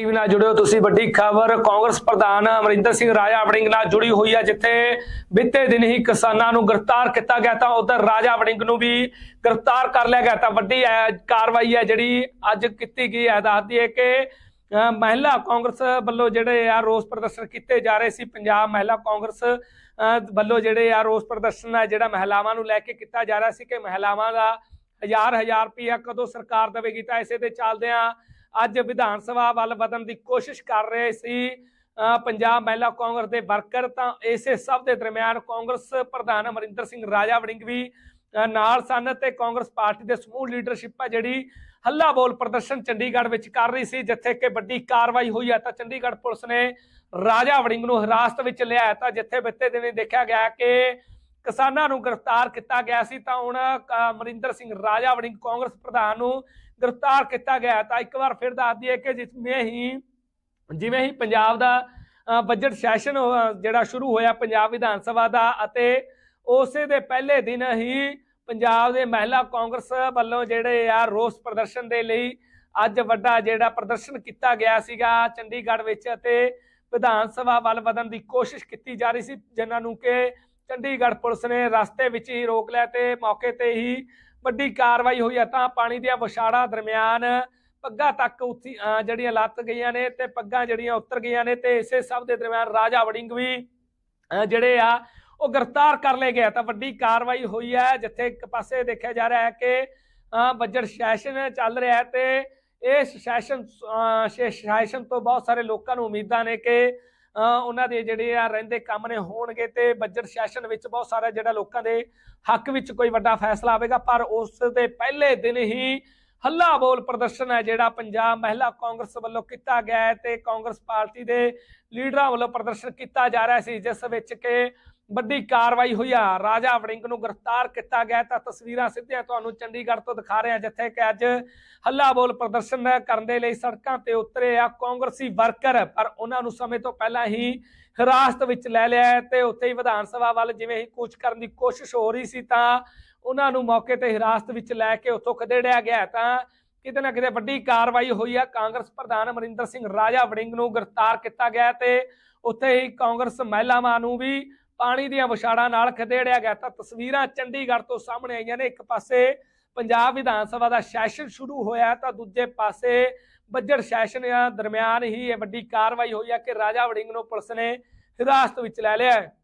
TV ਨਾਲ ਜੁੜਿਓ ਤੁਸੀਂ। ਵੱਡੀ ਖਬਰ, ਕਾਂਗਰਸ ਪ੍ਰਧਾਨ ਅਮਰਿੰਦਰ ਸਿੰਘ ਰਾਜਾ ਵੜਿੰਗ ਨਾਲ ਜੁੜੀ ਹੋਈ ਹੈ ਜਿੱਥੇ ਬੀਤੇ ਦਿਨ ਹੀ ਕਿਸਾਨਾਂ ਨੂੰ ਗ੍ਰਿਫਤਾਰ ਕੀਤਾ ਗਿਆ ਤਾਂ ਉਧਰ ਰਾਜਾ ਵੜਿੰਗ ਨੂੰ ਵੀ ਗ੍ਰਿਫਤਾਰ ਕਰ ਲਿਆ ਗਿਆ। ਤਾਂ ਵੱਡੀ ਕਾਰਵਾਈ ਹੈ ਜਿਹੜੀ ਅੱਜ ਕੀਤੀ ਗਈ ਹੈ। ਦੱਸਦੀ ਹੈ ਕਿ ਮਹਿਲਾ ਕਾਂਗਰਸ ਵੱਲੋਂ ਜਿਹੜੇ ਆ ਰੋਸ ਪ੍ਰਦਰਸ਼ਨ ਕੀਤੇ ਜਾ ਰਹੇ ਸੀ। ਪੰਜਾਬ ਮਹਿਲਾ ਕਾਂਗਰਸ ਵੱਲੋਂ ਜਿਹੜੇ ਆ ਰੋਸ ਪ੍ਰਦਰਸ਼ਨ ਹੈ, ਜਿਹੜਾ ਮਹਿਲਾਵਾਂ ਨੂੰ ਲੈ ਕੇ ਕੀਤਾ ਜਾ ਰਿਹਾ ਸੀ ਕਿ ਮਹਿਲਾਵਾਂ ਦਾ ਹਜ਼ਾਰ ਹਜ਼ਾਰ ਰੁਪਇਆ ਕਦੋਂ ਸਰਕਾਰ ਦੇਵੇਗੀ ਤਾਂ ਇਸੇ ਦੇ ਚੱਲਦਿਆਂ ਅੱਜ ਵਿਧਾਨ ਸਭਾ ਵੱਲ ਵਧਣ ਦੀ ਕੋਸ਼ਿਸ਼ ਕਰ ਰਹੇ ਸੀ। ਪੰਜਾਬ ਮਹਿਲਾ ਕਾਂਗਰਸ ਦੇ ਵਰਕਰ ਤਾਂ ਇਸੇ ਸਭ ਦੇ ਦਰਮਿਆਨ ਕਾਂਗਰਸ ਪ੍ਰਧਾਨ ਅਮਰਿੰਦਰ ਸਿੰਘ ਰਾਜਾ ਵੜਿੰਗ ਵੀ ਨਾਲ ਸਨ ਤੇ ਕਾਂਗਰਸ ਪਾਰਟੀ ਦੇ ਸਮੂਹ ਲੀਡਰਸ਼ਿਪ ਆ ਜਿਹੜੀ ਹੱਲਾ ਬੋਲ ਪ੍ਰਦਰਸ਼ਨ ਚੰਡੀਗੜ੍ਹ ਵਿੱਚ ਕਰ ਰਹੀ ਸੀ, ਜਿੱਥੇ ਕਿ ਵੱਡੀ ਕਾਰਵਾਈ ਹੋਈ ਹੈ ਤਾਂ ਚੰਡੀਗੜ੍ਹ ਪੁਲਿਸ ਨੇ ਰਾਜਾ ਵੜਿੰਗ ਨੂੰ ਹਿਰਾਸਤ ਵਿੱਚ ਲਿਆ ਤਾਂ ਜਿੱਥੇ ਬਿੱਤੇ ਦਿਨੇ ਦੇਖਿਆ ਗਿਆ ਕਿ ਕਿਸਾਨਾਂ ਨੂੰ ਗ੍ਰਿਫਤਾਰ ਕੀਤਾ ਗਿਆ ਸੀ ਤਾਂ ਹੁਣ ਅਹ, ਸਿੰਘ ਰਾਜਾ ਵੜਿੰਗ ਕਾਂਗਰਸ ਪ੍ਰਧਾਨ ਨੂੰ ਗ੍ਰਿਫਤਾਰ ਕੀਤਾ ਗਿਆ ਤਾਂ ਇੱਕ ਵਾਰ ਫਿਰ ਦੱਸ ਦਈਏ ਕਿ ਜਿਵੇਂ ਹੀ ਜਿਵੇਂ ਹੀ ਪੰਜਾਬ ਦਾ ਬਜਟ ਸੈਸ਼ਨ ਜਿਹੜਾ ਸ਼ੁਰੂ ਹੋਇਆ ਪੰਜਾਬ ਵਿਧਾਨ ਸਭਾ ਦਾ ਅਤੇ ਉਸੇ ਦੇ ਪਹਿਲੇ ਦਿਨ ਹੀ ਪੰਜਾਬ ਦੇ ਮਹਿਲਾ ਕਾਂਗਰਸ ਵੱਲੋਂ ਜਿਹੜੇ ਆ ਰੋਸ ਪ੍ਰਦਰਸ਼ਨ ਦੇ ਲਈ ਅੱਜ ਵੱਡਾ ਜਿਹੜਾ ਪ੍ਰਦਰਸ਼ਨ ਕੀਤਾ ਗਿਆ ਸੀਗਾ ਚੰਡੀਗੜ੍ਹ ਵਿੱਚ ਅਤੇ ਵਿਧਾਨ ਸਭਾ ਵੱਲ ਵਧਣ ਦੀ ਕੋਸ਼ਿਸ਼ ਕੀਤੀ ਜਾ ਰਹੀ ਸੀ ਜਿਨ੍ਹਾਂ ਨੂੰ ਕਿ ਚੰਡੀਗੜ੍ਹ ਪੁਲਿਸ ਨੇ ਰਸਤੇ ਵਿੱਚ ਹੀ ਰੋਕ ਲਿਆ ਤੇ ਮੌਕੇ ਤੇ ਹੀ ਵੱਡੀ ਕਾਰਵਾਈ ਹੋਈ ਹੈ ਤਾਂ ਪਾਣੀ ਦੀਆਂ ਵਿਛਾੜਾਂ ਦਰਮਿਆਨ ਪੱਗਾਂ ਤੱਕ ਉੱਥੀ ਜਿਹੜੀਆਂ ਲੱਤ ਗਈਆਂ ਨੇ ਤੇ ਪੱਗਾਂ ਜਿਹੜੀਆਂ ਉਤਰ ਗਈਆਂ ਨੇ ਤੇ ਇਸੇ ਸਭ ਦੇ ਦਰਮਿਆਨ ਰਾਜਾ ਵੜਿੰਗ ਵੀ ਜਿਹੜੇ ਆ, ਉਹ ਗ੍ਰਿਫਤਾਰ ਕਰ ਲਏ ਗਏ ਤਾਂ ਵੱਡੀ ਕਾਰਵਾਈ ਹੋਈ ਹੈ ਜਿੱਥੇ ਇੱਕ ਪਾਸੇ ਦੇਖਿਆ ਜਾ ਰਿਹਾ ਹੈ ਕਿ, ਅਹ ਬਜਟ ਸੈਸ਼ਨ ਚੱਲ ਰਿਹਾ ਹੈ ਤੇ ਇਸ ਸੈਸ਼ਨ ਸੈਸ਼ਨ ਤੋਂ ਬਹੁਤ ਸਾਰੇ ਲੋਕਾਂ ਨੂੰ ਉਮੀਦਾਂ ਨੇ ਕਿ ਉਹਨਾਂ ਦੇ ਜਿਹੜੇ ਆ ਰਹਿੰਦੇ ਕੰਮ ਨੇ ਹੋਣਗੇ ਤੇ ਬਜਟ ਸੈਸ਼ਨ ਵਿੱਚ ਬਹੁਤ ਸਾਰਾ ਜਿਹੜਾ ਲੋਕਾਂ ਦੇ ਹੱਕ ਵਿੱਚ ਕੋਈ ਵੱਡਾ ਫੈਸਲਾ ਆਵੇਗਾ, ਪਰ ਉਸ ਦੇ ਪਹਿਲੇ ਦਿਨ ਹੀ ਹੱਲਾ ਬੋਲ ਪ੍ਰਦਰਸ਼ਨ ਹੈ ਜਿਹੜਾ ਪੰਜਾਬ ਮਹਿਲਾ ਕਾਂਗਰਸ ਵੱਲੋਂ ਕੀਤਾ ਗਿਆ ਹੈ ਤੇ ਕਾਂਗਰਸ ਪਾਰਟੀ ਦੇ ਲੀਡਰਾਂ ਵੱਲੋਂ ਪ੍ਰਦਰਸ਼ਨ ਕੀਤਾ ਜਾ ਰਿਹਾ ਸੀ, ਜਿਸ ਵਿੱਚ ਕਿ ਵੱਡੀ ਕਾਰਵਾਈ ਹੋਈ ਆ। ਰਾਜਾ ਵੜਿੰਗ ਨੂੰ ਗ੍ਰਿਫਤਾਰ ਕੀਤਾ ਗਿਆ ਤਾਂ ਤਸਵੀਰਾਂ ਸਿੱਧੀਆਂ ਤੁਹਾਨੂੰ ਚੰਡੀਗੜ੍ਹ ਤੋਂ ਦਿਖਾ ਰਹੇ ਹਾਂ, ਜਿੱਥੇ ਕਿ ਅੱਜ ਹੱਲਾ ਬੋਲ ਪ੍ਰਦਰਸ਼ਨ ਕਰਨ ਦੇ ਲਈ ਸੜਕਾਂ ਤੇ ਉਤਰੇ ਆ ਕਾਂਗਰਸੀ ਵਰਕਰ। ਪਰ ਉਹਨਾਂ ਨੂੰ ਸਮੇਂ ਤੋਂ ਪਹਿਲਾਂ ਹੀ ਹਿਰਾਸਤ ਵਿੱਚ ਲੈ ਲਿਆ ਤੇ ਉੱਥੇ ਹੀ ਵਿਧਾਨ ਸਭਾ ਵੱਲ ਜਿਵੇਂ ਹੀ ਕੂਚ ਕਰਨ ਦੀ ਕੋਸ਼ਿਸ਼ ਹੋ ਰਹੀ ਸੀ, ਤਾਂ ਉਹਨਾਂ ਨੂੰ ਮੌਕੇ ਤੇ ਹਿਰਾਸਤ ਵਿੱਚ ਲੈ ਕੇ ਉੱਥੋਂ ਖਦੇੜਿਆ ਗਿਆ ਤਾਂ ਕਿਤੇ ਨਾ ਕਿਤੇ ਵੱਡੀ ਕਾਰਵਾਈ ਹੋਈ ਆ। ਕਾਂਗਰਸ ਪ੍ਰਧਾਨ ਅਮਰਿੰਦਰ ਸਿੰਘ ਰਾਜਾ ਵੜਿੰਗ ਨੂੰ ਗ੍ਰਿਫਤਾਰ ਕੀਤਾ ਗਿਆ ਤੇ ਉੱਥੇ ਹੀ ਕਾਂਗਰਸ ਮਹਿਲਾਵਾਂ ਨੂੰ ਵੀ ਪਾਣੀ ਦੀਆਂ ਵਿਛਾੜਾਂ ਨਾਲ ਖਦੇੜਿਆ ਗਿਆ ਤਾਂ ਤਸਵੀਰਾਂ ਚੰਡੀਗੜ੍ਹ ਤੋਂ ਸਾਹਮਣੇ ਆਈਆਂ ਨੇ। ਇੱਕ ਪਾਸੇ ਪੰਜਾਬ ਵਿਧਾਨ ਸਭਾ ਦਾ ਸੈਸ਼ਨ ਸ਼ੁਰੂ ਹੋਇਆ ਤਾਂ ਦੂਜੇ ਪਾਸੇ ਬਜਟ ਸੈਸ਼ਨ ਦਰਮਿਆਨ ਹੀ ਇਹ ਵੱਡੀ ਕਾਰਵਾਈ ਹੋਈ ਹੈ ਕਿ ਰਾਜਾ ਵੜਿੰਗ ਨੂੰ ਪੁਲਿਸ ਨੇ ਹਿਰਾਸਤ ਵਿੱਚ ਲੈ ਲਿਆ ਹੈ।